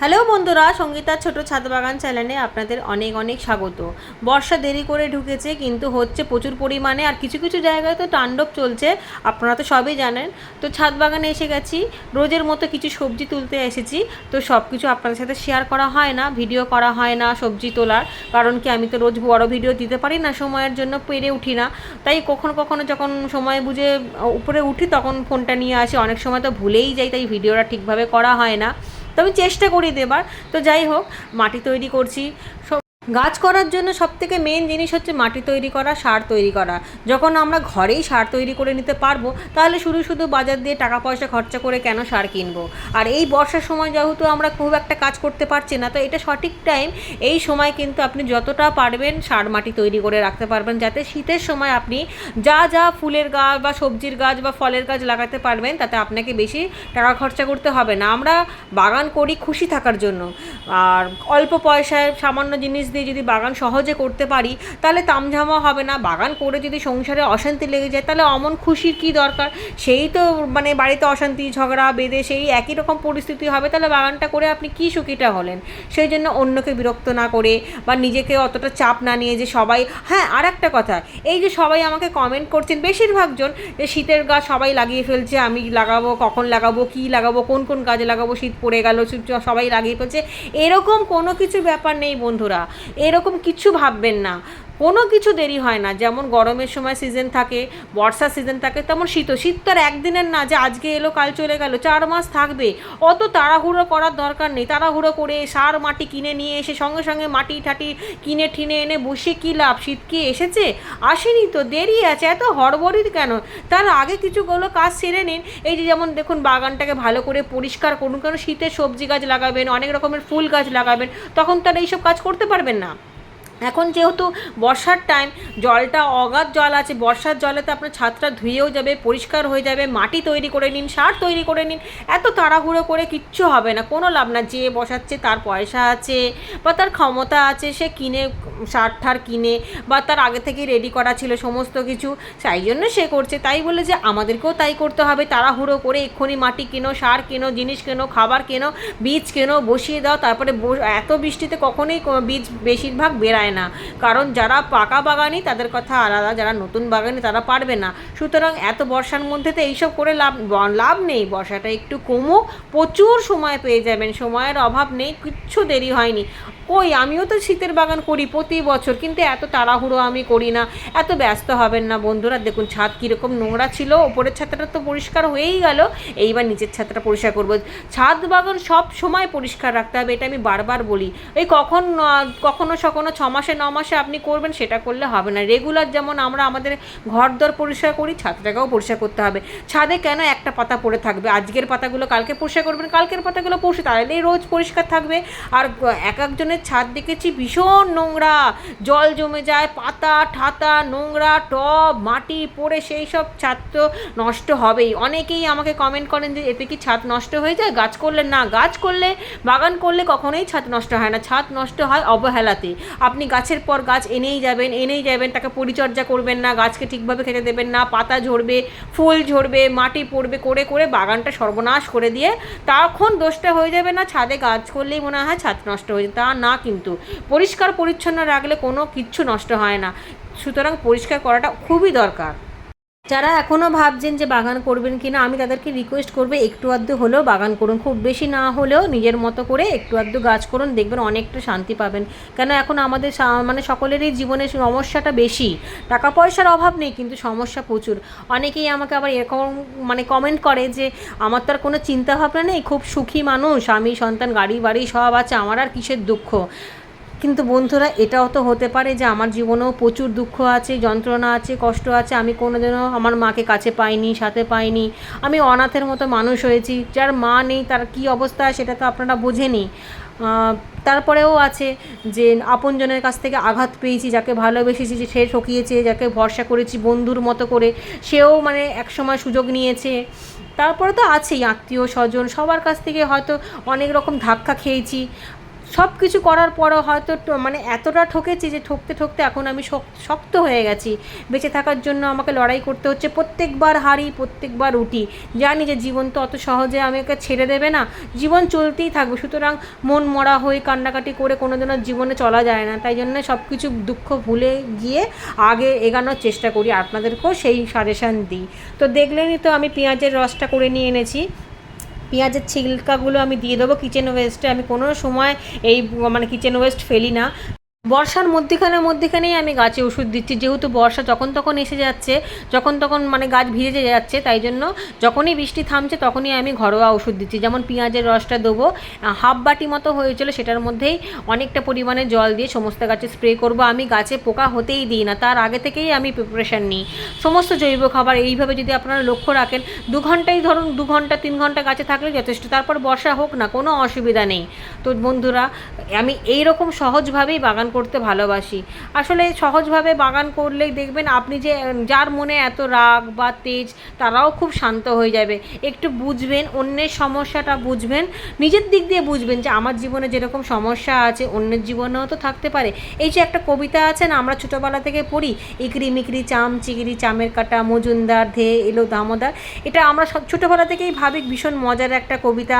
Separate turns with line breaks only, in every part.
Hello বন্ধুরা সঙ্গীতার ছোট ছাদ বাগান চ্যানেলে আপনাদের অনেক অনেক স্বাগত। বর্ষা দেরি করে ঢুকেছে, কিন্তু হচ্ছে প্রচুর পরিমাণে আর কিছু কিছু জায়গায় তো তাণ্ডব চলছে, আপনারা তো সবই জানেন। তো ছাদ বাগানে এসে গেছি, রোজের মতো কিছু সবজি তুলতে এসেছি, তো সব কিছু আপনাদের সাথে শেয়ার করা হয় না ভিডিও করা হয় না সবজি তোলার, কারণ কি আমি তো রোজ বড় ভিডিও দিতে পারি না, সময়ের জন্য পেরে উঠি না। তাই কখনো কখনো যখন সময় বুঝে উপরে উঠি, তখন ফোনটা নিয়ে আসি, অনেক সময় তো ভুলেই যাই, তাই ভিডিওটা ঠিকভাবে করা হয় না। তো আমি চেষ্টা করি দেবার। তো যাই হোক মাটি তৈরি করছি। গাছ করার জন্য সবথেকে মেন জিনিস হচ্ছে মাটি তৈরি করা, সার তৈরি করা। যখন আমরা ঘরেই সার তৈরি করে নিতে পারব, তাহলে শুধু শুধু বাজার দিয়ে টাকা পয়সা খরচা করে কেন সার কিনবো? আর এই বর্ষার সময় যেহেতু আমরা খুব একটা কাজ করতে পারছি না, তো এটা সঠিক টাইম এই সময় কিন্তু আপনি যতটা পারবেন সার মাটি তৈরি করে রাখতে পারবেন, যাতে শীতের সময় আপনি যা যা ফুলের গাছ বা সবজির গাছ বা ফলের গাছ লাগাতে পারবেন, তাতে আপনাকে বেশি টাকা খরচা করতে হবে না। আমরা বাগান করি খুশি থাকার জন্য। আর অল্প পয়সায় সামান্য জিনিস দিয়ে যদি বাগান সহজে করতে পারি, তাহলে তামঝামা হবে না। বাগান করে যদি সংসারে অশান্তি লেগে যায়, তাহলে অমন খুশির কি দরকার? সেই তো মানে বাড়িতে অশান্তি, ঝগড়া, বেঁধে সেই একই রকম পরিস্থিতি হবে, তাহলে বাগানটা করে আপনি কি সুখীটা হলেন? সেই জন্য অন্যকে বিরক্ত না করে বা নিজেকে অতটা চাপ না নিয়ে যে সবাই হ্যাঁ আর একটা কথা, এই যে সবাই আমাকে কমেন্ট করছেন, বেশিরভাগ জন যে শীতের গাছ সবাই লাগিয়ে ফেলছে, আমি লাগাবো, কখন লাগাবো, কি লাগাবো, কোন কোন কাজে লাগাবো, শীত পড়ে গেল সবাই লাগিয়ে ফেলছে, এরকম কোনো কিছু ব্যাপার নেই বন্ধুরা। এরকম কিছু ভাববেন না। কোনো কিছু দেরি হয় না। যেমন গরমের সময় সিজন থাকে, বর্ষার সিজন থাকে, তেমন শীত শীত তো আর একদিনের না, যে আজকে এলো, কাল চলে গেল, চার মাস থাকবে। অত তাড়াহুড়ো করার দরকার নেই। তাড়াহুড়ো করে সার মাটি কিনে নিয়ে এসে সঙ্গে সঙ্গে মাটি ঠাটি কিনে ঠিনে এনে বসে কী লাভ? শীত কি এসেছে? আসেনি তো, দেরি আছে, এত হড়বড়ি কেন? তার আগে কিছুগুলো কাজ সেরে নিন। এই যে যেমন দেখুন, বাগানটাকে ভালো করে পরিষ্কার করুন। কারণ শীতে সবজি গাছ লাগাবেন, অনেক রকমের ফুল গাছ লাগাবেন, তখন তারা এইসব কাজ করতে পারবেন না। এখন যেহেতু বর্ষার টাইম জলটা অগাধ জল আছে, বর্ষার জলেতে আপনার ছাদটা ধুয়েও যাবে, পরিষ্কার হয়ে যাবে, মাটি তৈরি করে নিন, সার তৈরি করে নিন, এত তাড়াহুড়ো করে কিচ্ছু হবে না, কোনো লাভ না, যে বসাচ্ছে তার পয়সা আছে, বা তার ক্ষমতা আছে, সে কিনে সার ঠার কিনে, বা তার আগে থেকেই রেডি করা ছিল সমস্ত কিছু তাই জন্য সে করছে, তাই বলে যে আমাদেরকেও তাই করতে হবে, তাড়াহুড়ো করে এক্ষুনি মাটি কেনো, সার কেনো, জিনিস কেনো, খাবার কেনো, বীজ কেনো, বসিয়ে দাও, তারপরে এত বৃষ্টিতে কখনোই বীজ বেশিরভাগ বেরায় না। কারণ যারা পাকা বাগানি তাদের কথা আলাদা, যারা নতুন বাগানি তারা পারবে না। সুতরাং এত বর্ষার মধ্যে তো এইসব করে লাভ লাভ নেই। বর্ষাটা একটু কমুক, প্রচুর সময় পেয়ে যাবেন। সময়ের অভাব নেই, কিচ্ছু দেরি হয়নি। কই, আমিও তো শীতের বাগান করি প্রতি বছর, কিন্তু এত তাড়াহুড়ো আমি করি না, এত ব্যস্ত হবেন না বন্ধুরা, দেখুন ছাদ কীরকম নোংরা ছিল, ওপরের ছাদটা তো পরিষ্কার হয়েই গেল, এইবার নিচের ছাদটা পরিষ্কার করব। ছাদ বাগান সব সময় পরিষ্কার রাখতে হবে, এটা আমি বারবার বলি। এই কখন কখনো সখনো ছ মাসে, ন মাসে আপনি করবেন, সেটা করলে হবে না। রেগুলার যেমন আমরা আমাদের ঘর দর পরিষ্কার করি, ছাদটাকেও পরিষ্কার করতে হবে। ছাদে কেন একটা পাতা পড়ে থাকবে? আজকের পাতাগুলো কালকে পরিষ্কার করবেন, কালকের পাতাগুলো পরশু তাহলেই রোজ পরিষ্কার থাকবে। আর এক একজনের ছাদ দেখেছি, ভীষণ নোংরা। জল জমে যায়, পাতা, ঠাতা, নোংরা, টব, মাটি পড়ে সেই সব ছাদ তো নষ্ট হবেই। অনেকেই আমাকে কমেন্ট করেন যে, এতে কি ছাদ নষ্ট হয়ে যায়? গাছ করলে না, গাছ করলে, বাগান করলে কখনোই ছাদ নষ্ট হয় না। ছাদ নষ্ট হয় অবহেলাতে আপনি গাছের পর গাছ এনেই যাবেন এনেই যাবেন, তাকে পরিচর্যা করবেন না, গাছকে ঠিকভাবে খেতে দেবেন না, পাতা ঝরবে, ফুল ঝরবে, মাটি পড়বে, করে করে বাগানটা সর্বনাশ করে দিয়ে তখন দোষটা হয়ে যাবে না, ছাদে গাছ করলেই মনে হয় ছাদ নষ্ট হয়ে যায়। তা না কিন্তু। পরিষ্কার পরিচ্ছন্ন রাখলে কোনো কিচ্ছু নষ্ট হয় না। সুতরাং পরিষ্কার করাটা খুবই দরকার। যারা এখনও ভাবছেন যে বাগান করবেন কিনা, আমি তাদেরকে রিকোয়েস্ট করব একটু আধটু হলেও বাগান করুন। খুব বেশি না হলেও নিজের মতো করে একটু আধটু গাছ করুন, দেখবেন অনেকটা শান্তি পাবেন। কেন এখন আমাদের মানে সকলেরই জীবনে সমস্যাটা বেশি। টাকা পয়সার অভাব নেই, কিন্তু সমস্যা প্রচুর। অনেকেই আমাকে আবার এরকম মানে কমেন্ট করে যে, আমার তো আর কোনো চিন্তা ভাবনা নেই, খুব সুখী মানুষ। স্বামী সন্তান, গাড়ি, বাড়ি সব আছে, আমার আর কিসের দুঃখ? কিন্তু বন্ধুরা, এটাও তো হতে পারে যে আমার জীবনেও প্রচুর দুঃখ আছে, যন্ত্রণা আছে, কষ্ট আছে। আমি কোনোদিনও আমার মাকে কাছে পাইনি, সাথে পাইনি। আমি অনাথের মতো মানুষ হয়েছি, যার মা নেই, তার কি অবস্থা সেটা তো আপনারা বোঝেনি তারপরেও আছে যে আপনজনের কাছ থেকে আঘাত পেয়েছি, যাকে ভালোবেসেছি, যে সে ঠকিয়েছে, যাকে ভরসা করেছি বন্ধুর মতো করে। সেও মানে একসময় সুযোগ নিয়েছে। তারপরে তো আছেই আত্মীয় স্বজন সবার কাছ থেকে হয়তো অনেক রকম ধাক্কা খেয়েছি। সব কিছু করার পরও হয়তো মানে এতটা ঠকেছি যে ঠকতে ঠকতে এখন আমি শক্ত হয়ে গেছি। বেঁচে থাকার জন্য আমাকে লড়াই করতে হচ্ছে প্রত্যেকবার হারি প্রত্যেকবার উঠি জানি যে জীবন তো অত সহজে আমাকে ছেড়ে দেবে না। জীবন চলতেই থাকবে। সুতরাং মন মরা হয়ে কান্নাকাটি করে কোনো দিনও জীবনে চলা যায় না। তাই জন্য সব কিছু দুঃখ ভুলে গিয়ে আগে এগানোর চেষ্টা করি। আপনাদেরকেও সেই সাজেশান দিই। তো দেখলেনই তো আমি পেঁয়াজের রসটা করে নিয়ে এনেছি। পেঁয়াজের ছিলকাগুলো আমি দিয়ে দেবো কিচেন ওয়েস্টে আমি কোনো সময় এই মানে কিচেন ওয়েস্ট ফেলি না। বর্ষার মধ্যেখানে মধ্যেখানেই আমি গাছে ওষুধ দিচ্ছি। যেহেতু বর্ষা যখন তখন এসে যাচ্ছে, যখন তখন মানে গাছ ভিজে যাচ্ছে, তাই জন্য যখনই বৃষ্টি থামছে তখনই আমি ঘরোয়া ওষুধ দিচ্ছি। যেমন পেঁয়াজের রসটা দেবো হাফ বাটি মতো হয়েছিল, সেটার মধ্যেই অনেকটা পরিমাণে জল দিয়ে সমস্ত গাছে স্প্রে করব। আমি গাছে পোকা হতেই দিই না, তার আগে থেকেই আমি প্রিপারেশান নিই। সমস্ত জৈব খাবার এইভাবে যদি আপনারা লক্ষ্য রাখেন, দু ঘন্টাই ধরুন, দু ঘণ্টা, তিন ঘণ্টা গাছে থাকলে যথেষ্ট। তারপর বর্ষা হোক না, কোনো অসুবিধা নেই। তো বন্ধুরা, আমি এই রকম সহজভাবেই বাগান করতে ভালোবাসি। আসলে সহজভাবে বাগান করলেই দেখবেন আপনি যে, যার মনে এত রাগ বা তেজ, তারাও খুব শান্ত হয়ে যাবে। একটু বুঝবেন, অন্যের সমস্যাটা বুঝবেন, নিজের দিক দিয়ে বুঝবেন যে, আমার জীবনে যেরকম সমস্যা আছে, অন্যের জীবনেও তো থাকতে পারে। এই যে একটা কবিতা আছে না, আমরা ছোটোবেলা থেকে পড়ি, ইকরি মিকরি চাম চিকরি চামের কাটা, মজুমদার, ধে এলো দামোদার। এটা আমরা সব ছোটোবেলা থেকেই ভাবি, ভীষণ মজার একটা কবিতা।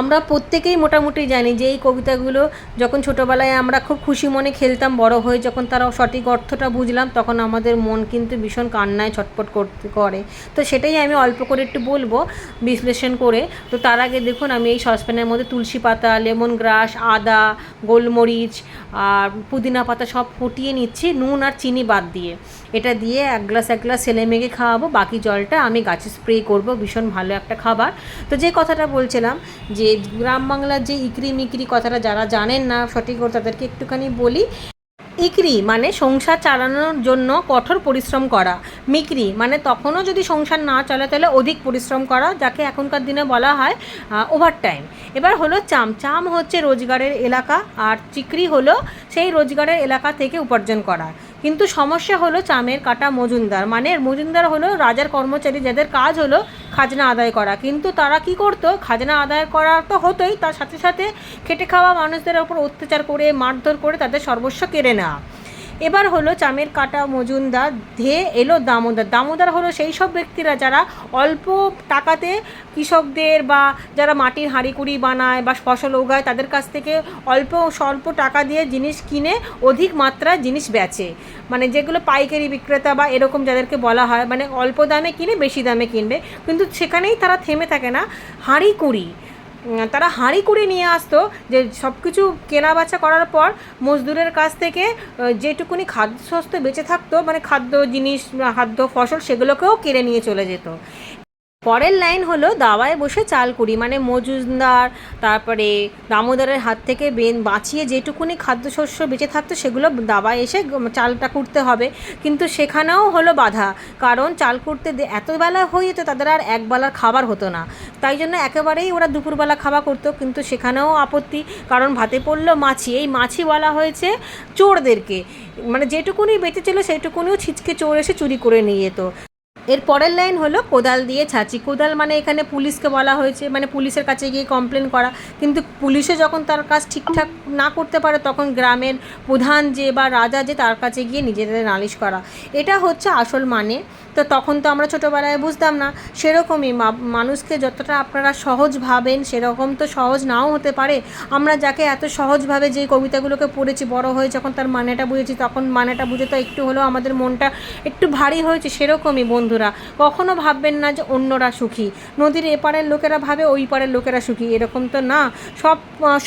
আমরা প্রত্যেকেই মোটামুটি জানি যে এই কবিতাগুলো যখন ছোটোবেলায় আমরা খুব খুশি মনে খেলতাম, বড় হয়ে যখন তারা সঠিক অর্থটা বুঝলাম, তখন আমাদের মন কিন্তু ভীষণ কান্নায় ছটপট করতে করে। তো সেটাই আমি অল্প করে একটু বলব বিশ্লেষণ করে। তো তার আগে দেখুন, আমি এই সসপ্যানের মধ্যে তুলসী পাতা, লেমন গ্রাস, আদা, গোলমরিচ আর পুদিনা পাতা সব ফুটিয়ে নিচ্ছি, নুন আর চিনি বাদ দিয়ে। এটা দিয়ে এক গ্লাস এক গ্লাস ছেলে মেঘে খাওয়াবো, বাকি জলটা আমি গাছে স্প্রে করব, ভীষণ ভালো একটা খাবার। তো যে কথাটা বলছিলাম যে গ্রাম বাংলার যে ইকরি মিকরি কথাটা যারা জানেন না, সঠিক তাদেরকে একটুখানি বলি। ইকরি মানে সংসার চালানোর জন্য কঠোর পরিশ্রম করা। মিকরি মানে তখনও যদি সংসার না চলে, তাহলে অধিক পরিশ্রম করা, যাকে এখনকার দিনে বলা হয় ওভার টাইম এবার হলো চাম। চাম হচ্ছে রোজগারের এলাকা, আর চিকরি হলো সেই রোজগারের এলাকা থেকে উপার্জন করা। কিন্তু সমস্যা হলো চামের কাটা মজুমদার। মানে মজুমদার হলো রাজার কর্মচারী, যাদের কাজ হলো খাজনা আদায় করা। কিন্তু তারা কি করতো? খাজনা আদায় করা তো হতোই, তার সাথে সাথে খেটে খাওয়া মানুষদের ওপর অত্যাচার করে, মারধর করে তাদের সর্বস্ব কেড়ে নেওয়া। এবার হলো চামের কাটা মজুমদার, ধে এলো দামোদর। দামোদর হলো সেই সব ব্যক্তিরা যারা অল্প টাকাতে কৃষকদের বা যারা মাটির হাঁড়ি কুড়ি বানায় বা ফসল উগায়, তাদের কাছ থেকে অল্প স্বল্প টাকা দিয়ে জিনিস কিনে অধিক মাত্রায় জিনিস বেচে। মানে যেগুলো পাইকারি বিক্রেতা বা এরকম যাদেরকে বলা হয় মানে অল্প দামে কিনে, বেশি দামে কিনবে। কিন্তু সেখানেই তারা থেমে থাকে না। হাঁড়ি কুড়ি তারা হাঁড়ি করে নিয়ে আসতো যে সব কিছু কেনা বেচা করার পর মজদুরের কাছ থেকে যেটুকুনি খাদ্যশস্য বেঁচে থাকতো মানে খাদ্য জিনিস খাদ্য ফসল সেগুলোকেও কেড়ে নিয়ে চলে যেত। পরের লাইন হলো, দাওয়ায় বসে চাল কুড়ি। মানে মজুমদার, তারপরে দামোদরের হাত থেকে বেন বাঁচিয়ে যেটুকুনি খাদ্যশস্য বেঁচে থাকতো, সেগুলো দাওয়ায় এসে চালটা কুড়তে হবে। কিন্তু সেখানেও হলো বাধা। কারণ চাল কুড়তে এত বেলা হয়ে যেত, তাদের আর একবেলার খাবার হতো না। তাই জন্য একেবারেই ওরা দুপুরবেলা খাওয়া করতো, কিন্তু সেখানেও আপত্তি। কারণ ভাতে পড়ল মাছি। এই মাছি বলা হয়েছে চোরদেরকে। মানে যেটুকুনি বেঁচে ছিল সেইটুকুনিও ছিচকে চোর এসে চুরি করে নিয়ে যেত। এর পরের লাইন হলো, কোদাল দিয়ে ছাঁচি। কোদাল মানে এখানে পুলিশকে বলা হয়েছে মানে পুলিশের কাছে গিয়ে কমপ্লেন করা। কিন্তু পুলিশে যখন তার কাজ ঠিকঠাক না করতে পারে, তখন গ্রামের প্রধান যে বা রাজা যে তার কাছে গিয়ে নিজেদের নালিশ করা। এটা হচ্ছে আসল মানে। তো তখন তো আমরা ছোটোবেলায় বুঝতাম না, সেরকমই মানুষকে যতটা আপনারা সহজ ভাবেন, সেরকম তো সহজ নাও হতে পারে। আমরা যাকে এত সহজভাবে যে কবিতাগুলোকে পড়েছি, বড় হয়ে যখন তার মানেটা বুঝেছি, তখন মানেটা বুঝে তো একটু হলেও আমাদের মনটা একটু ভারী হয়েছে, সেরকমই বন্ধুরা। কখনো ভাববেন না যে অন্যরা সুখী। নদীর এপারের লোকেরা ভাবে, ওই পারের লোকেরা সুখী। এরকম তো না। সব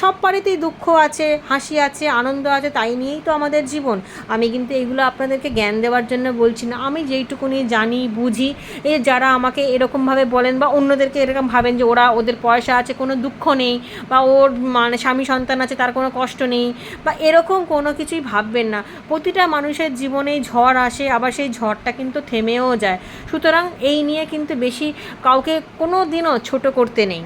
সব পাড়েতেই দুঃখ আছে, হাসি আছে, আনন্দ আছে, তাই নিয়েই তো আমাদের জীবন। আমি কিন্তু এগুলো আপনাদেরকে জ্ঞান দেওয়ার জন্য বলছি না। আমি যেইটুকুনি জানি, বুঝি। এ যারা আমাকে এরকমভাবে বলেন বা অন্যদেরকে এরকম ভাবেন যে ওরা ওদের পয়সা আছে, কোনো দুঃখ নেই বা ওর মানে স্বামী সন্তান আছে, তার কোনো কষ্ট নেই বা এরকম কোনো কিছুই ভাববেন না। প্রতিটা মানুষের জীবনেই ঝড় আসে, আবার সেই ঝড়টা কিন্তু থেমেও যায়। সুতরাং এই নিয়ে কিন্তু বেশি কাউকে কোনো দিনও ছোটো করতে নেই।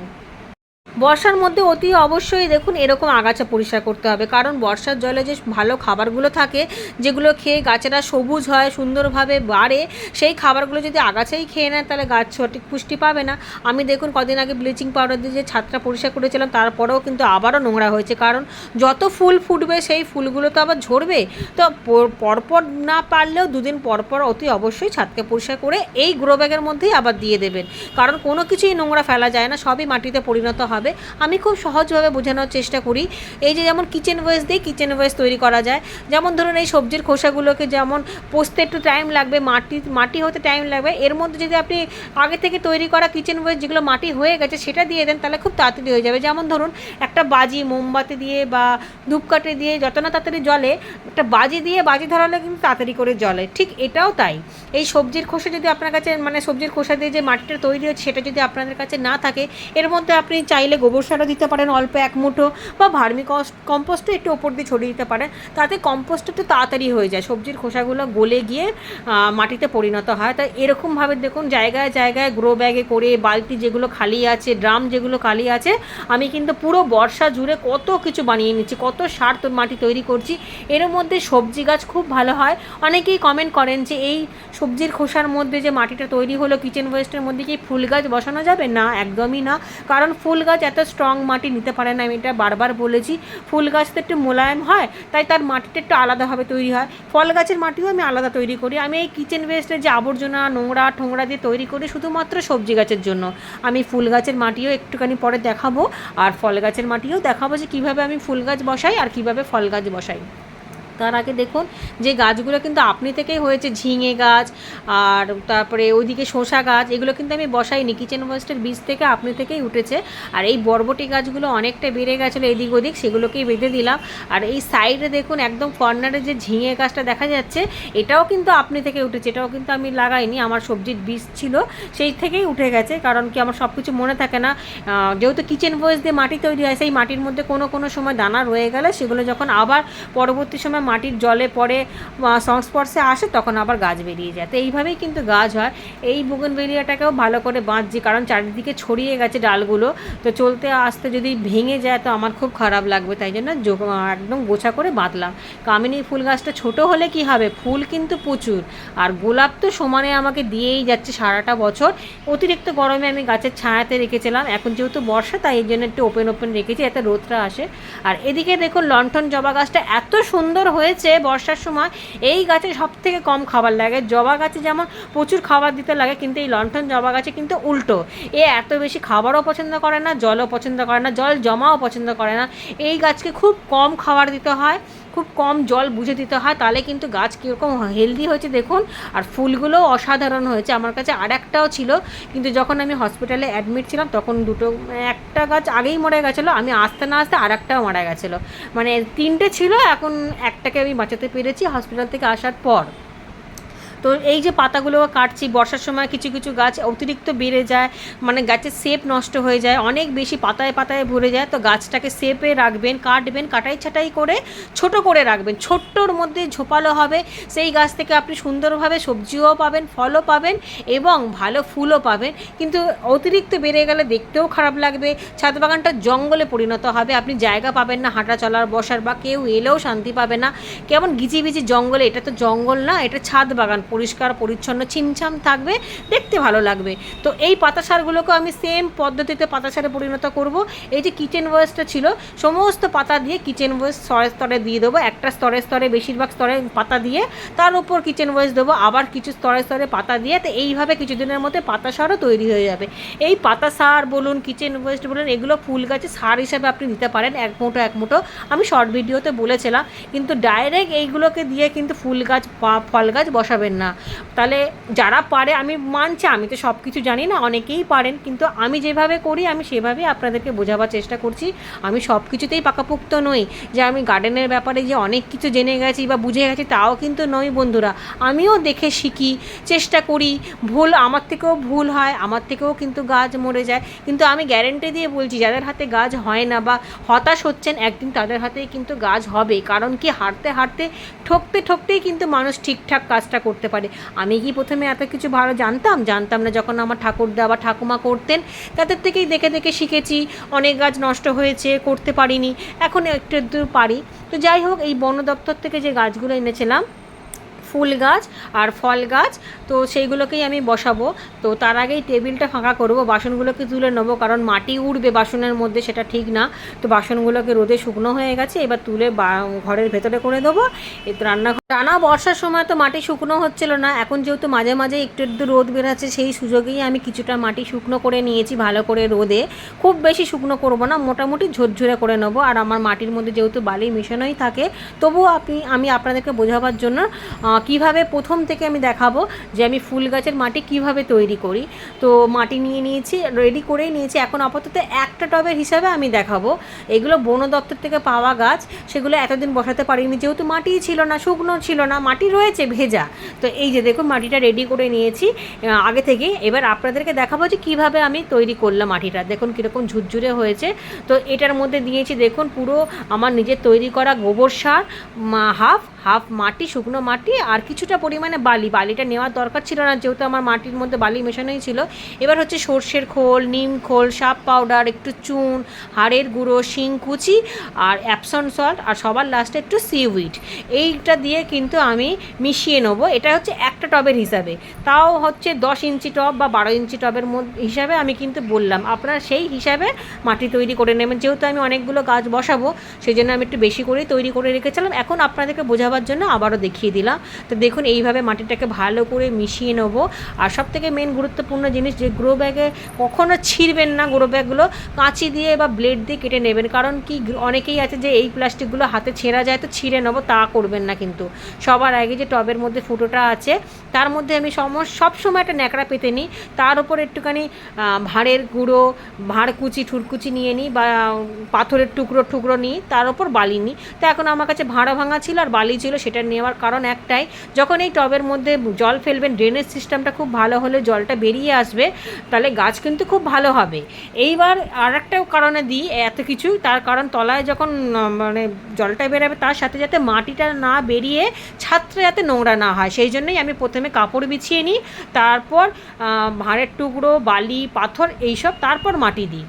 বর্ষার মধ্যে অতি অবশ্যই দেখুন এরকম আগাছা পরিষ্কার করতে হবে। কারণ বর্ষার জলে যে ভালো খাবারগুলো থাকে, যেগুলো খেয়ে গাছেরা সবুজ হয়, সুন্দরভাবে বাড়ে, সেই খাবারগুলো যদি আগাছাই খেয়ে নেয়, তাহলে গাছ সঠিক পুষ্টি পাবে না। আমি দেখুন কদিন আগে ব্লিচিং পাউডার দিয়ে যে ছাদটা পরিষ্কার করেছিলাম, তারপরেও কিন্তু আবারও নোংরা হয়েছে। কারণ যত ফুল ফুটবে, সেই ফুলগুলো তো আবার ঝরবে। তো পর- পরপর না পারলেও দুদিন পরপর অতি অবশ্যই ছাদকে পরিষ্কার করে এই গ্রো ব্যাগের মধ্যেই আবার দিয়ে দেবেন। কারণ কোনো কিছুই নোংরা ফেলা যায় না, সবই মাটিতে পরিণত হবে। আমি খুব সহজভাবে বোঝানোর চেষ্টা করি। এই যে যেমন কিচেন ওয়েস্ট দিয়ে কিচেন ওয়েস্ট তৈরি করা যায়। যেমন ধরুন এই সবজির খোসাগুলোকে যেমন পোস্তে একটু টাইম লাগবে, মাটি মাটি হতে টাইম লাগবে। এর মধ্যে যদি আপনি আগে থেকে তৈরি করা কিচেন ওয়েস্ট যেগুলো মাটি হয়ে গেছে সেটা দিয়ে দেন, তাহলে খুব তাড়াতাড়ি হয়ে যাবে। যেমন ধরুন একটা বাজি মোমবাতি দিয়ে বা ধূপকাঠি দিয়ে যত না তাড়াতাড়ি জলে একটা বাজি দিয়ে বাজি ধরালে কিন্তু তাড়াতাড়ি করে জলে ঠিক এটাও তাই। এই সবজির খোসা যদি আপনার কাছে মানে সবজির খোসা দিয়ে যে মাটিটা তৈরি হচ্ছে সেটা যদি আপনাদের কাছে না থাকে, এর মধ্যে আপনি চাইলে গোবর সারও দিতে পারেন, অল্প এক মুঠো বা ভার্মি কম্পোস্টও একটু ওপর দিয়ে ছড়িয়ে দিতে পারেন। তাতে কম্পোস্ট একটু তাড়াতাড়ি হয়ে যায়, সবজির খোসাগুলো গলে গিয়ে মাটিতে পরিণত হয়। তাই এরকমভাবে দেখুন, জায়গায় জায়গায় গ্রো ব্যাগে করে, বালতি যেগুলো খালি আছে, ড্রাম যেগুলো খালি আছে, আমি কিন্তু পুরো বর্ষা জুড়ে কত কিছু বানিয়ে নিচ্ছি, কত সার তো মাটি তৈরি করছি। এর মধ্যে সবজি গাছ খুব ভালো হয়। অনেকেই কমেন্ট করেন যে, এই সবজির খোসার মধ্যে যে মাটিটা তৈরি হলো কিচেন ওয়েস্টের মধ্যে কি ফুল গাছ বসানো যাবে? না, একদমই না। কারণ ফুল গাছ এত স্ট্রং মাটি নিতে পারে না, আমি এটা বারবার বলেছি। ফুল গাছ তো একটু মোলায়েম হয়, তাই তার মাটিটা একটু আলাদাভাবে তৈরি হয়। ফল গাছের মাটিও আমি আলাদা তৈরি করি। আমি এই কিচেন ওয়েস্টের যে আবর্জনা, নোংরা, ঠোংরা দিয়ে তৈরি করি শুধুমাত্র সবজি গাছের জন্য। আমি ফুল গাছের মাটিও একটুখানি পরে দেখাবো, আর ফল গাছের মাটিও দেখাবো যে কীভাবে আমি ফুল গাছ বসাই আর কীভাবে ফল গাছ বসাই। তার আগে দেখুন যে গাছগুলো কিন্তু আপনি থেকেই হয়েছে, ঝিঙে গাছ আর তারপরে ওইদিকে শসা গাছ, এগুলো কিন্তু আমি বসাইনি। কিচেন ওয়েস্টের বীজ থেকে আপনি থেকেই উঠেছে। আর এই বরবটি গাছগুলো অনেকটা বেড়ে গেছিল এদিক ওদিক, সেগুলোকেই বেঁধে দিলাম। আর এই সাইডে দেখুন একদম কর্নারে যে ঝিঙে গাছটা দেখা যাচ্ছে, এটাও কিন্তু আপনি থেকে উঠেছে। এটাও কিন্তু আমি লাগাইনি, আমার সবজির বীজ ছিল, সেই থেকেই উঠে গেছে। কারণ কি আমার সব কিছু মনে থাকে না। যেহেতু কিচেন ওয়েস্ট দিয়ে মাটি তৈরি হয়, সেই মাটির মধ্যে কোনো কোনো সময় দানা রয়ে গেলে সেগুলো যখন আবার পরবর্তী সময় মাটির জলে পড়ে সংস্পর্শে আসে, তখন আবার গাছ বেরিয়ে যায়। তো এইভাবেই কিন্তু গাছ হয়। এই বুগনভেলিয়াটাকেও ভালো করে বাঁধছি, কারণ চারিদিকে ছড়িয়ে গেছে ডালগুলো। তো চলতে আসতে যদি ভেঙে যায়, তো আমার খুব খারাপ লাগবে। তাই জন্য একদম গোছা করে বাঁধলাম। কামিনী ফুল গাছটা ছোট হলে কি হবে? ফুল কিন্তু প্রচুর। আর গোলাপ তো সমানে আমাকে দিয়েই যাচ্ছে সারাটা বছর। অতিরিক্ত গরমে আমি গাছের ছায়াতে রেখেছিলাম। এখন যেহেতু বর্ষা, তাই এই জন্য একটু ওপেন ওপেন রেখেছি এতে রোদটা আসে। আর এদিকে দেখুন, লণ্ঠন জবা গাছটা এত সুন্দর হয়েছে বর্ষার সময়, এই গাছে সব থেকে কম খাবার লাগে। জবা গাছে যেমন প্রচুর খাবার দিতে লাগে, কিন্তু এই লন্ঠন জবা গাছে কিন্তু উল্টো। এ এত বেশি খাবারও পছন্দ করে না, জলও পছন্দ করে না, জল জমাও পছন্দ করে না। এই গাছকে খুব কম খাবার দিতে হয়। খুব কম জল বুঝে দিতে হয়, তাহলে কিন্তু গাছ কীরকম হেলদি হয়েছে দেখুন। আর ফুলগুলো অসাধারণ হয়েছে, আমার কাছে আর একটাও ছিল। কিন্তু যখন আমি হসপিটালে অ্যাডমিট ছিলাম, তখন দুটো, একটা গাছ আগেই মরে গেছিল, আমি আসতে না আসতে আর একটাও মারা গেছিল। মানে তিনটে ছিল, এখন একটাকে আমি বাঁচাতে পেরেছি হসপিটাল থেকে আসার পর। তো এই যে পাতাগুলো কাটছি, বর্ষার সময় কিছু কিছু গাছ অতিরিক্ত বেড়ে যায় মানে গাছের শেপ নষ্ট হয়ে যায়, অনেক বেশি পাতায় পাতায় ভরে যায়, তো গাছটাকে শেপে রাখবেন, কাটবেন, কাটাই ছাটাই করে ছোট করে রাখবেন, ছোট্টর মধ্যে ঝোপালো হবে, সেই গাছ থেকে আপনি সুন্দরভাবে সবজিও পাবেন, ফলও পাবেন এবং ভালো ফুলও পাবেন, কিন্তু অতিরিক্ত বেড়ে গেলে দেখতেও খারাপ লাগবে, ছাদ বাগানটা জঙ্গলে পরিণত হবে, আপনি জায়গা পাবেন না, হাঁটা চলার, বসার বা কেউ এলেও শান্তি পাবে না, কেমন গিজিবিজি জঙ্গলে, এটা তো জঙ্গল না, এটা ছাদ বাগান পরিষ্কার, পরিচ্ছন্ন, ছিমছাম থাকবে, দেখতে ভালো লাগবে। তো এই পাতা সারগুলোকে আমি সেম পদ্ধতিতে পাতা সারে পরিণত করব। এই যে কিচেন ওয়েস্টটা ছিল, সমস্ত পাতা দিয়ে কিচেন ওয়েস্ট স্তরে স্তরে দিয়ে দেবো। একটা স্তরে স্তরে, বেশিরভাগ স্তরে পাতা দিয়ে, তার উপর কিচেন ওয়েস্ট দেবো। আবার কিছু স্তরে স্তরে পাতা দিয়ে, তো এইভাবে কিছুদিনের মধ্যে পাতা সারও তৈরি হয়ে যাবে। এই পাতা সার বলুন কিচেন ওয়েস্ট বলুন, এগুলো ফুল গাছে সার হিসাবে আপনি দিতে পারেন, এক মুঠো এক মুঠো। আমি শর্ট ভিডিওতে বলেছিলাম, কিন্তু ডাইরেক্ট এইগুলোকে দিয়ে কিন্তু ফুল গাছ বা ফল গাছ বসাবেন না। তাহলে যারা পারে, আমি মানছি, আমি তো সব কিছু জানি না, অনেকেই পারেন, কিন্তু আমি যেভাবে করি, আমি সেভাবেই আপনাদেরকে বোঝাবার চেষ্টা করছি। আমি সব কিছুতেই পাকাপোক্ত নই। যে আমি গার্ডেনের ব্যাপারে যে অনেক কিছু জেনে গেছি বা বুঝে গেছি, তাও কিন্তু নই বন্ধুরা। আমিও দেখে শিখি, চেষ্টা করি। ভুল আমার থেকেও ভুল হয়, আমার থেকেও কিন্তু গাছ মরে যায়। কিন্তু আমি গ্যারেন্টি দিয়ে বলছি, যাদের হাতে গাছ হয় না বা হতাশ হচ্ছেন, একদিন তাদের হাতেই কিন্তু গাছ হবে কারণ কি, হাঁটতে হাঁটতে, ঠকতে, ঠকতেই কিন্তু মানুষ ঠিকঠাক কাজটা করতে পারে। আমি কি প্রথমে এত কিছু ভালো জানতাম? জানতাম না যখন আমার ঠাকুরদা বা ঠাকুমা করতেন, তাদের থেকেই দেখে দেখে শিখেছি। অনেক গাছ নষ্ট হয়েছে, করতে পারিনি। এখন একটু একটু পারি। তো যাই হোক, এই বন দপ্তর থেকে যে গাছগুলো এনেছিলাম ফুল গাছ আর ফল গাছ তো সেইগুলোকেই আমি বসাবো। তো তার আগেই টেবিলটা ফাঁকা করব, বাসনগুলোকে তুলে নেব, কারণ মাটি উঠবে বাসনের মধ্যে, সেটা ঠিক না। তো বাসনগুলোকে রোদে শুকনো হয়ে গেছে, এবার তুলে ঘরের ভেতরে করে দেবো। এই তো টানা বর্ষার সময় তো মাটি শুকনো হচ্ছিল না, এখন যেহেতু মাঝে মাঝে একটু একটু রোদ বেরাচ্ছে, সেই সুযোগেই আমি কিছুটা মাটি শুকনো করে নিয়েছি, ভালো করে রোদে। খুব বেশি শুকনো করব না, মোটামুটি ঝরঝরে করে নেব, আর আমার মাটির মধ্যে যেহেতু বালি মেশানোই থাকে, তবুও আপনি, আমি আপনাদেরকে বোঝাবার জন্য কীভাবে প্রথম থেকে আমি দেখাবো যে আমি ফুল গাছের মাটি কীভাবে তৈরি করি। তো মাটি নিয়ে নিয়েছি রেডি করেই নিয়েছি। এখন আপাতত একটা টবের হিসাবে আমি দেখাবো। এগুলো বন দপ্তর থেকে পাওয়া গাছ, সেগুলো এতদিন বসাতে পারিনি। যেহেতু মাটি ছিল না, শুকনো ছিল না, মাটি রয়েছে ভেজা। তো এই যে দেখুন, মাটিটা রেডি করে নিয়েছি। আগে থেকে এবার আপনাদেরকে দেখাবো যে কীভাবে আমি তৈরি করলাম মাটিটা। দেখুন কীরকম ঝুরঝুরে হয়েছে। তো এটার মধ্যে দিয়েছি দেখুন পুরো আমার নিজের তৈরি করা গোবর সার হাফ হাফ মাটি, শুকনো মাটি আর কিছুটা পরিমাণে বালি, বালিটা নেওয়ার দরকার ছিল না, যেহেতু আমার মাটির মধ্যে বালি মেশানোই ছিল। এবার হচ্ছে সর্ষের খোল, নিম খোল, সাপ পাউডার, একটু চুন, হাড়ের গুঁড়ো শিংকুচি আর অ্যাপসন সল্ট আর সবার লাস্টে একটু সিউইড এইটা দিয়ে কিন্তু আমি মিশিয়ে নেব। এটা হচ্ছে একটা টবের হিসাবে। তাও হচ্ছে দশ ইঞ্চি টব বা বারো ইঞ্চি টবের মধ্যে হিসাবে আমি কিন্তু বললাম, আপনারা সেই হিসাবে মাটি তৈরি করে নেবেন। যেহেতু আমি অনেকগুলো গাছ বসাবো সেই জন্য আমি একটু বেশি করেই তৈরি করে রেখেছিলাম। এখন আপনাদেরকে বোঝাবার জন্য আবারও দেখিয়ে দিলাম। তো দেখুন, এইভাবে মাটিটাকে ভালো করে মিশিয়ে নেব। আর সব থেকে মেন গুরুত্বপূর্ণ জিনিস যে গ্রো ব্যাগে কখনো ছিঁড়বেন না গ্রো ব্যাগগুলো কাঁচি দিয়ে বা ব্লেড দিয়ে কেটে নেবেন। কারণ কি, অনেকেই আছে যে এই প্লাস্টিকগুলো হাতে ছেঁড়া যায় তো ছিঁড়ে নেব, তা করবেন না কিন্তু। সবার আগে যে টবের মধ্যে ফুটোটা আছে, তার মধ্যে আমি সম সবসময় একটা ন্যাকড়া পেতে নিই। তার উপর একটুখানি ভাঁড়ের গুঁড়ো, ভাঁড় কুচি, ঠুরকুচি নিয়ে নিই বা, পাথরের টুকরো টুকরো নিই, তার উপর বালি নিই। তো এখন আমার কাছে ভাঁড়া ভাঙা ছিল আর বালি ছিল সেটা নেওয়ার কারণ একটাই যখন এই টবের মধ্যে জল ফেলবেন ড্রেনেজ সিস্টেমটা খুব ভালো হলে জলটা বেরিয়ে আসবে, তাহলে গাছ কিন্তু খুব ভালো হবে। এইবার আর একটা কারণে দিই এত কিছু, তার কারণ তলায় যখন মানে জলটা বেরাবে তার সাথে যাতে মাটিটা না বেরিয়ে ছাদটা যাতে নোংরা না হয়, সেই জন্যই আমি প্রথমে কাপড় বিছিয়ে নিই, তারপর ভাঁড়ের টুকরো, বালি, পাথর, এইসব তারপর মাটি দিই।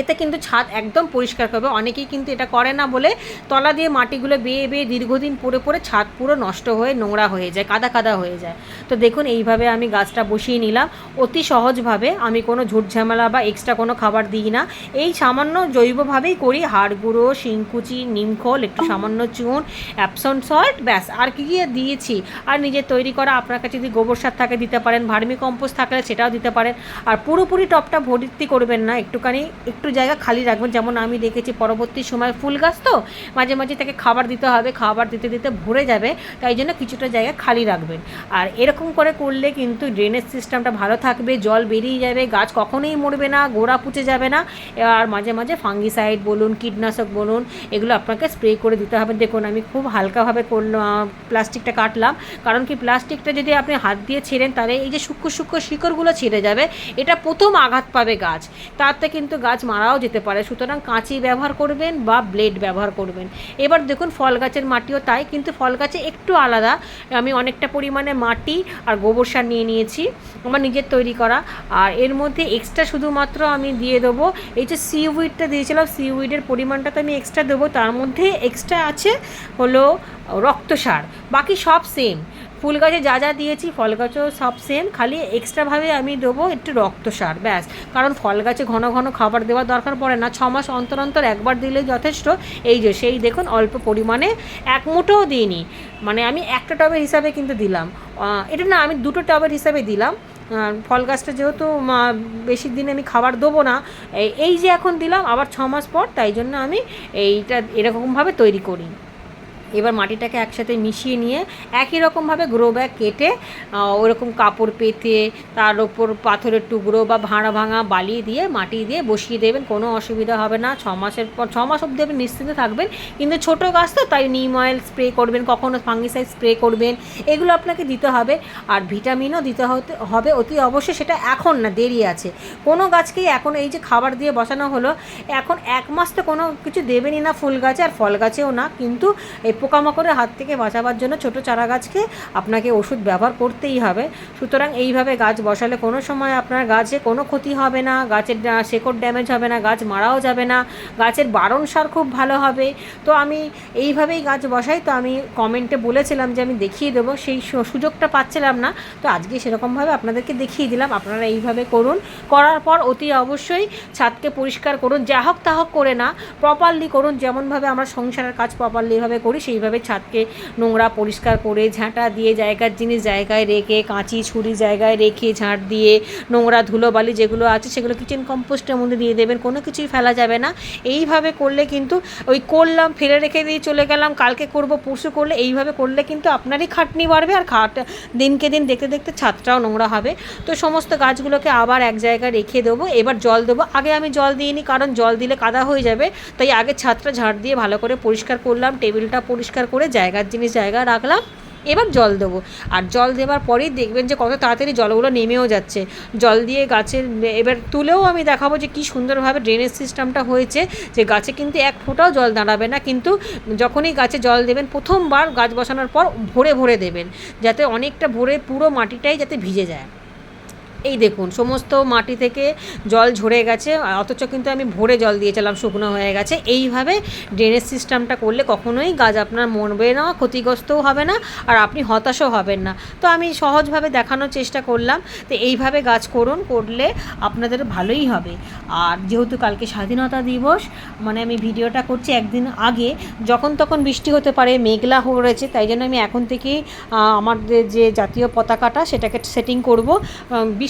এতে কিন্তু ছাদ একদম পরিষ্কার করবে। অনেকেই কিন্তু এটা করে না বলে তলা দিয়ে মাটিগুলো বেয়ে বেয়ে দীর্ঘদিন পরে পরে ছাদ পুরো নষ্ট হয়ে নোংরা হয়ে যায়, কাদা কাদা হয়ে যায়। তো দেখুন, এইভাবে আমি গাছটা বসিয়ে নিলাম। অতি সহজভাবে আমি কোনো ঝামেলা বা এক্সট্রা কোনো খাবার দিই না। এই সামান্য জৈবভাবেই করি। হাড় গুঁড়ো, শিংকুচি নিমখোল একটু সামান্য চুন অ্যাপসন সল্ট ব্যাস। আর কি কি দিয়েছি? আর নিজের তৈরি করা, আপনার কাছে যদি গোবর সার থাকে দিতে পারেন, ভার্মি কম্পোস্ট থাকলে সেটাও দিতে পারেন। আর পুরোপুরি টপটা ভর্তি করবেন না। একটুখানি একটু জায়গা খালি রাখবেন। যেমন আমি দেখেছি পরবর্তী সময় ফুল গাছ তো, মাঝে মাঝে তাকে খাবার দিতে হবে, খাবার দিতে দিতে ভরে যাবে, তাই জন্য কিছুটা জায়গা খালি রাখবেন। আর এরকম করে করলে কিন্তু ড্রেনেজ সিস্টেমটা ভালো থাকবে, জল বেরিয়ে যাবে, গাছ কখনোই মরবে না, গোড়া পুচে যাবে না। আর মাঝে মাঝে ফাঙ্গিসাইড বলুন, কীটনাশক বলুন, এগুলো আপনাকে স্প্রে করে দিতে হবে। দেখুন, আমি খুব হালকাভাবে করলাম প্লাস্টিকটা কাটলাম। কারণ কি প্লাস্টিকটা যদি আপনি হাত দিয়ে ছেড়েন, তাহলে এই যে সূক্ষ্ম সূক্ষ্ম শিকড়গুলো ছিঁড়ে যাবে, এটা প্রথম আঘাত পাবে গাছ। তাতে কিন্তু গাছ মারাও যেতে পারে। সুতরাং কাঁচি ব্যবহার করবেন বা ব্লেড ব্যবহার করবেন। এবার দেখুন ফল গাছের মাটিও তাই, কিন্তু ফল গাছে একটু আলাদা। আমি অনেকটা পরিমাণে মাটি আর গোবর সার নিয়ে নিয়েছি, আমার নিজের তৈরি করা। আর এর মধ্যে এক্সট্রা শুধুমাত্র আমি দিয়ে দেবো, এই যে সিউইডটা দিয়েছিলাম সিউইডের পরিমাণটা তো আমি এক্সট্রা দেবো। তার মধ্যে এক্সট্রা আছে হলো রক্ত সার বাকি সব সেম ফুল গাছে যা যা দিয়েছি ফল গাছেও সব সেম খালি এক্সট্রাভাবে আমি দেবো একটু রক্ত সার, ব্যাস। কারণ ফল গাছে ঘন ঘন খাবার দেওয়ার দরকার পড়ে না ছ মাস অন্তর অন্তর একবার দিলেই যথেষ্ট। এই যে, সেই দেখুন অল্প পরিমাণে এক মুঠোও দিইনি। মানে আমি একটা টবের হিসাবে কিন্তু দিলাম। এটা না, আমি দুটো টবের হিসাবে দিলাম। ফল গাছটা যেহেতু বেশি দিন আমি খাবার দেবো না এই যে এখন দিলাম, আবার ছ মাস পর, তাই জন্য আমি এইটা এরকমভাবে তৈরি করি। এবার মাটিটাকে একসাথে মিশিয়ে নিয়ে একই রকমভাবে গ্রো ব্যাগ কেটে ওরকম কাপড় পেতে, তার ওপর পাথরের টুকরো বা ভাঙা ভাঙা বালি দিয়ে, মাটি দিয়ে বসিয়ে দেবেন, কোনো অসুবিধা হবে না। ছ মাসের পর, ছ মাস অবধি আপনি নিশ্চিন্তে থাকবেন। কিন্তু ছোটো গাছ তো, তাই নিম অয়েল স্প্রে করবেন, কখনো ফাঙ্গিসাইড স্প্রে করবেন, এগুলো আপনাকে দিতে হবে। আর ভিটামিনও দিতে হতে, হবে অতি অবশ্যই, সেটা এখন না, দেরি আছে। কোনো গাছকেই এখন এই যে খাবার দিয়ে বসানো হলো, এখন এক মাস তো কোনো কিছু দেবেনই না ফুল গাছে, আর ফল গাছেও না। কিন্তু এই পোকামাকড়ের হাত থেকে বাঁচাবার জন্য ছোট চারা গাছকে আপনাকে ওষুধ ব্যবহার করতেই হবে। সুতরাং এইভাবে গাছ বসালে কোনো সময় আপনার গাছে কোনো ক্ষতি হবে না, গাছের শেকড় ড্যামেজ হবে না, গাছ মারাও যাবে না, গাছের বারণ সার খুব ভালো হবে। তো আমি এইভাবেই গাছ বসাই, তো আমি কমেন্টে বলেছিলাম যে আমি দেখিয়ে দেবো, সেই সুযোগটা পাচ্ছিলাম না। তো আজকে সেরকমভাবে আপনাদেরকে দেখিয়ে দিলাম, আপনারা এইভাবে করুন। করার পর অতি অবশ্যই ছাদকে পরিষ্কার করুন, যা হোক তা হোক করে না প্রপারলি করুন, যেমনভাবে আমরা সংসারের কাজ প্রপারলিভাবে করি সেইভাবে ছাদকে নোংরা পরিষ্কার করে ঝাঁটা দিয়ে জায়গার জিনিস জায়গায় রেখে, কাঁচি ছুরি জায়গায় রেখে ঝাঁট দিয়ে নোংরা ধুলোবালি যেগুলো আছে সেগুলো কিচেন কম্পোস্টের মধ্যে দিয়ে দেবেন, কোনো কিছুই ফেলা যাবে না। এইভাবে করলে কিন্তু ওই করলাম, ফেলে রেখে দিয়ে চলে গেলাম, কালকে করব, পরশু করলে, এইভাবে করলে কিন্তু আপনারই খাটনি বাড়বে আর খাট দিনকে দিন দেখতে দেখতে ছাদটাও নোংরা হবে। তো সমস্ত গাছগুলোকে আবার এক জায়গায় রেখে দেবো, এবার জল দেবো। আগে আমি জল দিইনি, কারণ জল দিলে কাদা হয়ে যাবে, তাই আগে ছাদটা ঝাঁট দিয়ে ভালো করে পরিষ্কার করলাম, টেবিলটা পরিষ্কার করে জায়গার জিনিস জায়গায় রাখলাম, এবার জল দেবো। আর জল দেওয়ার পরেই দেখবেন যে কত তাড়াতাড়ি জলগুলো নেমেও যাচ্ছে। জল দিয়ে গাছের এবার তুলেও আমি দেখাবো যে কী সুন্দরভাবে ড্রেনেজ সিস্টেমটা হয়েছে, যে গাছে কিন্তু এক ফোঁটাও জল দাঁড়াবে না, কিন্তু যখনই গাছে জল দেবেন, প্রথমবার গাছ বসানোর পর ভরে ভরে দেবেন, যাতে অনেকটা ভরে পুরো মাটিটাই যাতে ভিজে যায়। এই দেখুন, সমস্ত মাটি থেকে জল ঝরে গেছে অথচ কিন্তু আমি ভরে জল দিয়েছিলাম, শুকনো হয়ে গেছে। এইভাবে ড্রেনেজ সিস্টেমটা করলে কখনোই গাছ আপনার মরবে না, ক্ষতিগ্রস্তও হবে না, আর আপনি হতাশও হবেন না। তো আমি সহজভাবে দেখানোর চেষ্টা করলাম, তো এইভাবে গাছ করুন, করলে আপনাদের ভালোই হবে। আর যেহেতু কালকে স্বাধীনতা দিবস মানে আমি ভিডিওটা করছি একদিন আগে, যখন তখন বৃষ্টি হতে পারে, মেঘলা হয়ে রয়েছে, তাই জন্য আমি এখন থেকেই আমাদের যে জাতীয় পতাকাটা, সেটাকে সেটিং করব।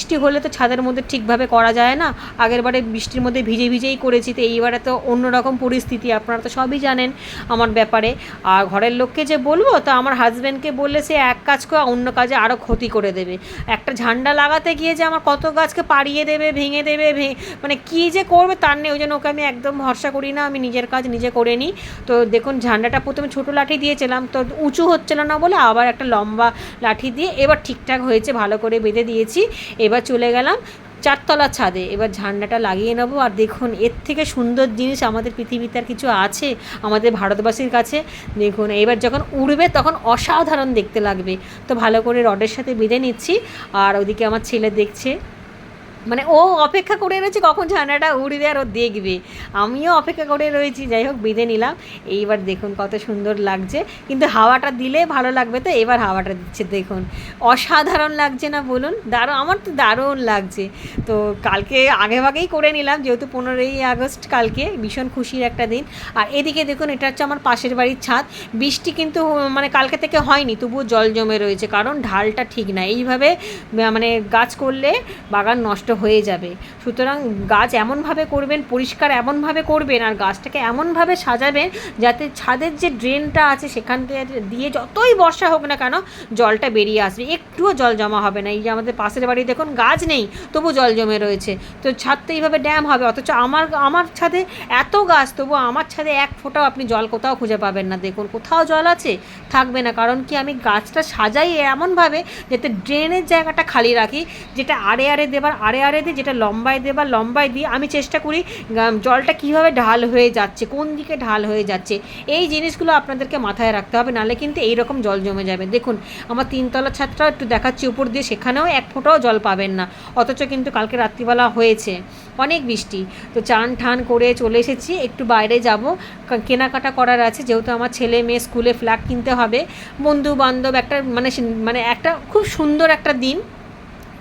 বৃষ্টি হলে তো ছাদের মধ্যে ঠিকভাবে করা যায় না। আগেরবারে বৃষ্টির মধ্যে ভিজে ভিজেই করেছি, তো এইবারে তো অন্যরকম পরিস্থিতি। আপনারা তো সবই জানেন আমার ব্যাপারে। আর ঘরের লোককে যে বলব, তো আমার হাজব্যান্ডকে বললে সে এক কাজ করে অন্য কাজে আরও ক্ষতি করে দেবে। একটা ঝান্ডা লাগাতে গিয়ে যে আমার কত গাছকে পাড়িয়ে দেবে, ভেঙে দেবে মানে কী যে করবে তার নেই। ওই জন্য ওকে আমি একদম ভরসা করি না, আমি নিজের কাজ নিজে করে নিই। তো দেখুন, ঝান্ডাটা প্রথমে ছোটো লাঠি দিয়েছিলাম, তো উঁচু হচ্ছিল না বলে আবার একটা লম্বা লাঠি দিয়ে এবার ঠিকঠাক হয়েছে, ভালো করে বেঁধে দিয়েছি। এবার চলে গেলাম চারতলা ছাদে। এবার ঝান্ডাটা লাগিয়ে নেব। আর দেখুন, এর থেকে সুন্দর জিনিস আমাদের পৃথিবীতে আর কিছু আছে আমাদের ভারতবাসীর কাছে। দেখুন, এবার যখন উড়বে তখন অসাধারণ দেখতে লাগবে। তো ভালো করে রডের সাথে বেঁধে নিচ্ছি। আর ওদিকে আমার ছেলে দেখছে। মানে ও অপেক্ষা করে রয়েছে কখন ঝান্ডাটা উড়বে আর ও দেখবে। আমিও অপেক্ষা করে রয়েছি, যাই হোক, বেঁধে নিলাম। এইবার দেখুন কত সুন্দর লাগছে। কিন্তু হাওয়াটা দিলে ভালো লাগবে তো, এবার হাওয়াটা দিচ্ছে, দেখুন। অসাধারণ লাগছে না, বলুন? দারুণ, আমার তো দারুণ লাগছে। তো কালকে আগে ভাগেই করে নিলাম, যেহেতু পনেরোই আগস্ট কালকে, ভীষণ খুশির একটা দিন। আর এদিকে দেখুন, এটা হচ্ছে আমার পাশের বাড়ির ছাদ। বৃষ্টি কিন্তু মানে কালকে থেকে হয়নি, তবুও জল জমে রয়েছে, কারণ ঢালটা ঠিক না। এইভাবে মানে গাছ করলে বাগান নষ্ট হয়ে যাবে। সুতরাং গাছ এমনভাবে করবেন, পরিষ্কার এমনভাবে করবেন আর গাছটাকে এমনভাবে সাজাবেন যাতে ছাদের যে ড্রেনটা আছে সেখান থেকে দিয়ে যতই বর্ষা হোক না কেন জলটা বেরিয়ে আসবে। একটুও জল জমা হবে না। এই যে আমাদের পাশের বাড়ি দেখুন গাছ নেই, তবু জল জমে রয়েছে। তো ছাদ তো এইভাবে ড্যাম হবে, অথচ আমার আমার ছাদে এত গাছ, তবু আমার ছাদে এক ফোঁটাও আপনি জল কোথাও খুঁজে পাবেন না। দেখুন কোথাও জল আছে, থাকবে না। কারণ কি আমি গাছটা সাজাই এমনভাবে যাতে ড্রেনের জায়গাটা খালি রাখি, যেটা আড়ে আড়ে দেবার, আড়ে আড়ে দিই যেটা লম্বায় দেবার লম্বায় দিই আমি চেষ্টা করি জলটা কীভাবে ঢাল হয়ে যাচ্ছে, কোন দিকে ঢাল হয়ে যাচ্ছে, এই জিনিসগুলো আপনাদেরকে মাথায় রাখতে হবে, নাহলে কিন্তু এইরকম জল জমে যাবে। দেখুন, আমার তিনতলা ছাদটাও একটু দেখাচ্ছি উপর দিয়ে, সেখানেও এক ফোঁটাও জল পাবেন না, অথচ কিন্তু কালকে রাত্রিবেলা হয়েছে, অনেক বৃষ্টি। তো চান ঠান করে চলে এসেছি, একটু বাইরে যাব কেনাকাটা করার আছে, যেহেতু আমার ছেলে মেয়ে স্কুলে ফ্ল্যাগ কিনতে হবে বন্ধু বান্ধব একটা মানে মানে একটা খুব সুন্দর একটা দিন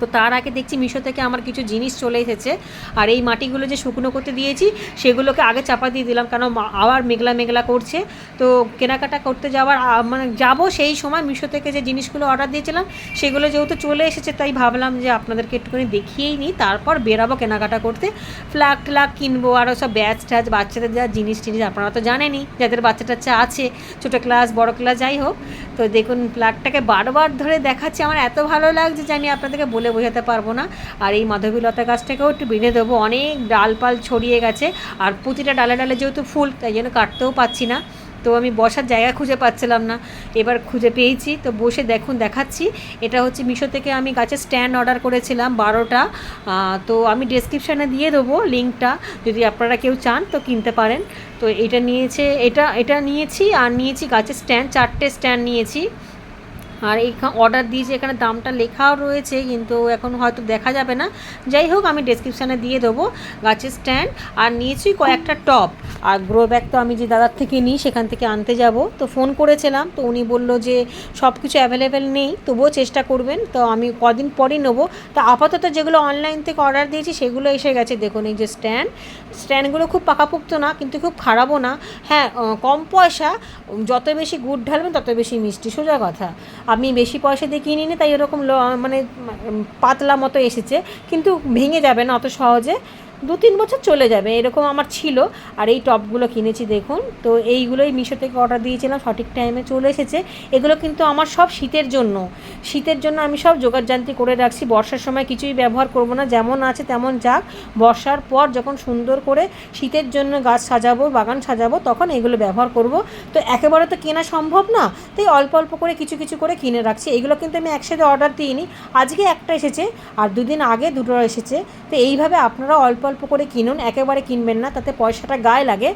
তো তার আগে দেখছি মিশো থেকে আমার কিছু জিনিস চলে এসেছে। আর এই মাটিগুলো যে শুকনো করতে দিয়েছি, সেগুলোকে আগে চাপা দিয়ে দিলাম মা- আবার মেঘলা মেঘলা করছে। তো কেনাকাটা করতে যাওয়ার মানে যাব সেই সময় মিশো থেকে যে জিনিসগুলো অর্ডার দিয়েছিলাম, সেগুলো যেহেতু চলে এসেছে, তাই ভাবলাম যে আপনাদেরকে একটুখানি দেখিয়েই নিই, তারপর বেরাবো কেনাকাটা করতে। ফ্ল্যাগ ট্ল্যাগ কিনবো আরও সব ব্যাচ ট্যাচ, বাচ্চাদের যা জিনিস টিনিস, আপনারা তো জানেনই, যাদের বাচ্চা টাচ্চা আছে, ছোটো ক্লাস, বড় ক্লাস, যাই হোক। তো দেখুন, ফ্ল্যাগটাকে বারবার ধরে দেখাচ্ছে, আমার এত ভালো লাগছে যে আমি আপনাদেরকে বলে বোঝাতে পারব না। আর এই মাধবীলতা গাছটাকেও একটু বেঁধে দেবো। অনেক ডালপাল ছড়িয়ে গেছে। আর প্রতিটা ডালে ডালে যেহেতু ফুল, তাই জন্য কাটতেও পাচ্ছি না। তো আমি বসার জায়গা খুঁজে পাচ্ছিলাম না। এবার খুঁজে পেয়েছি। তো বসে দেখুন, দেখাচ্ছি। এটা হচ্ছে মিশো থেকে আমি গাছের স্ট্যান্ড অর্ডার করেছিলাম বারোটা। তো আমি ডেসক্রিপশানে দিয়ে দেবো লিঙ্কটা। যদি আপনারা কেউ চান, তো কিনতে পারেন। তো এটা নিয়েছে, এটা এটা নিয়েছি আর নিয়েছি গাছের স্ট্যান্ড। চারটে স্ট্যান্ড নিয়েছি। আর এইখানে অর্ডার দিয়েছি, এখানে দামটা লেখাও রয়েছে, কিন্তু এখন হয়তো দেখা যাবে না। যাই হোক, আমি ডেসক্রিপশানে দিয়ে দেবো গাছের স্ট্যান্ড আর নিয়েছি কয়েকটা টপ আর গ্রো ব্যাগ তো আমি যে দাদার থেকে নিই, সেখান থেকে আনতে যাব। তো ফোন করেছিলাম, তো উনি বলল যে সব কিছু অ্যাভেলেবেল নেই, তবুও চেষ্টা করবেন। তো আমি কদিন পরই নেব। তো আপাতত যেগুলো অনলাইন থেকে অর্ডার দিয়েছি, সেগুলো এসে গেছে। দেখুন, এই যে স্ট্যান্ড স্ট্যান্ডগুলো খুব পাকাপোক্ত না, কিন্তু খুব খারাপও না। হ্যাঁ কম পয়সা, যত বেশি গুড় ঢালবেন, তত বেশি মিষ্টি, সোজা কথা। আমি বেশি পয়সা দিয়ে কিনিনি তাই এরকম মানে পাতলা মতো এসেছে। কিন্তু ভেঙে যাবে না অত সহজে। দু তিন বছর চলে যাবে, এরকম আমার ছিল। আর এই টপগুলো কিনেছি, দেখুন। তো এইগুলোই মিশো থেকে অর্ডার দিয়েছিলাম, সঠিক টাইমে চলে এসেছে। এগুলো কিন্তু আমার সব শীতের জন্য। শীতের জন্য আমি সব যোগাড়যান্ত্রী করে রাখছি। বর্ষার সময় কিছুই ব্যবহার করব না, যেমন আছে তেমন যাক। বর্ষার পর যখন সুন্দর করে শীতের জন্য গাছ সাজাবো, বাগান সাজাবো, তখন এগুলো ব্যবহার করব। তো একেবারে তো কেনা সম্ভব না, তাই অল্প অল্প করে কিছু কিছু করে কিনে রাখছি। এগুলো কিন্তু আমি একসাথে অর্ডার দিইনি। আজকে একটা এসেছে, আর দুদিন আগে দুটো এসেছে। তো এইভাবে আপনারা অল্প অল্প করে কিনুন, একেবারে কিনবেন না, তাতে পয়সাটা গায়ে লাগে।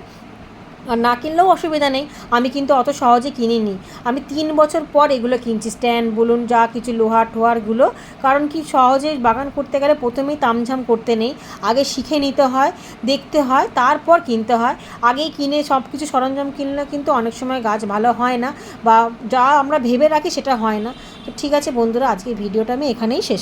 আর না কিনলেও অসুবিধা নেই, আমি কিন্তু অত সহজে কিনিনি। আমি তিন বছর পর এগুলো কিনছি, স্ট্যান্ড, বলুন, যা কিছু লোহার টোহারগুলো কারণ কি, সহজে বাগান করতে গেলে প্রথমেই তামঝাম করতে নেই। আগে শিখে নিতে হয়, দেখতে হয়, তারপর কিনতে হয়। আগেই কিনে সব কিছু সরঞ্জাম কিনলে কিন্তু অনেক সময় গাছ ভালো হয় না, বা যা আমরা ভেবে রাখি সেটা হয় না। তো ঠিক আছে বন্ধুরা আজকে ভিডিওটা আমি এখানেই শেষ